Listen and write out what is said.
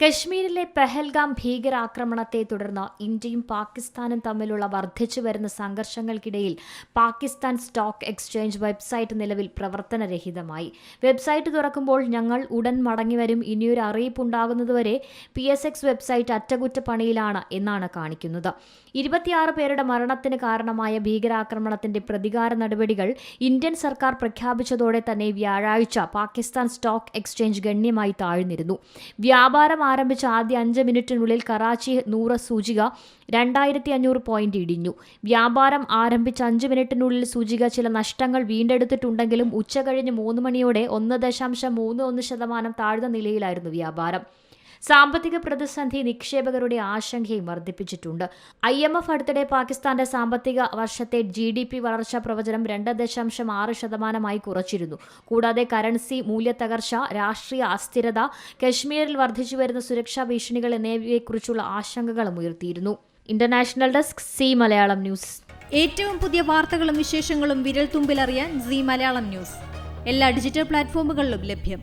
കശ്മീരിലെ പെഹൽഗാം ഭീകരാക്രമണത്തെ തുടർന്ന് ഇന്ത്യയും പാകിസ്ഥാനും തമ്മിലുള്ള വർദ്ധിച്ചു വരുന്ന സംഘർഷങ്ങൾക്കിടയിൽ പാകിസ്ഥാൻ സ്റ്റോക്ക് എക്സ്ചേഞ്ച് വെബ്സൈറ്റ് നിലവിൽ പ്രവർത്തനരഹിതമായി. വെബ്സൈറ്റ് തുറക്കുമ്പോൾ ഞങ്ങൾ ഉടൻ മടങ്ങിവരും ഇനിയൊരു അറിയിപ്പുണ്ടാകുന്നതുവരെ പി എസ് എക്സ് വെബ്സൈറ്റ് അറ്റകുറ്റപ്പണിയിലാണ് എന്നാണ് കാണിക്കുന്നത്. ഇരുപത്തിയാറ് പേരുടെ മരണത്തിന് കാരണമായ ഭീകരാക്രമണത്തിന്റെ പ്രതികാര നടപടികൾ ഇന്ത്യൻ സർക്കാർ പ്രഖ്യാപിച്ചതോടെ തന്നെ വ്യാഴാഴ്ച പാകിസ്ഥാൻ സ്റ്റോക്ക് എക്സ്ചേഞ്ച് ഗണ്യമായി താഴ്ന്നിരുന്നു. വ്യാപാരം ആരംഭിച്ച ആദ്യ അഞ്ച് മിനിറ്റിനുള്ളിൽ കറാച്ചി നൂറ് സൂചിക രണ്ടായിരത്തി അഞ്ഞൂറ് പോയിന്റ് ഇടിഞ്ഞു. വ്യാപാരം ആരംഭിച്ച അഞ്ച് മിനിറ്റിനുള്ളിൽ സൂചിക ചില നഷ്ടങ്ങൾ വീണ്ടെടുത്തിട്ടുണ്ടെങ്കിലും ഉച്ചകഴിഞ്ഞ് മൂന്ന് മണിയോടെ ഒന്ന് ദശാംശം മൂന്ന് ഒന്ന് ശതമാനം താഴ്ന്ന നിലയിലായിരുന്നു വ്യാപാരം. സാമ്പത്തിക പ്രതിസന്ധി നിക്ഷേപകരുടെ ആശങ്കയും വർദ്ധിപ്പിച്ചിട്ടുണ്ട്. ഐ എം എഫ് അടുത്തിടെ പാകിസ്ഥാന്റെ സാമ്പത്തിക വർഷത്തെ ജി ഡി പി വളർച്ചാ പ്രവചനം രണ്ട് ദശാംശം ആറ് ശതമാനമായി കുറച്ചിരുന്നു. കൂടാതെ കറൻസി മൂല്യത്തകർച്ച രാഷ്ട്രീയ അസ്ഥിരത കശ്മീരിൽ വർദ്ധിച്ചുവരുന്ന സുരക്ഷാ ഭീഷണികൾ എന്നിവയെക്കുറിച്ചുള്ള ആശങ്കകളും ഉയർത്തിയിരുന്നു. International desk C Malayalam news. ഏറ്റവും പുതിയ വാർത്തകളും വിശേഷങ്ങളും വിരൽ തുമ്പിലറിയാൻ സി മലയാളം ന്യൂസ്. എല്ലാ ഡിജിറ്റൽ പ്ലാറ്റ്ഫോമുകളിലും ലഭ്യം.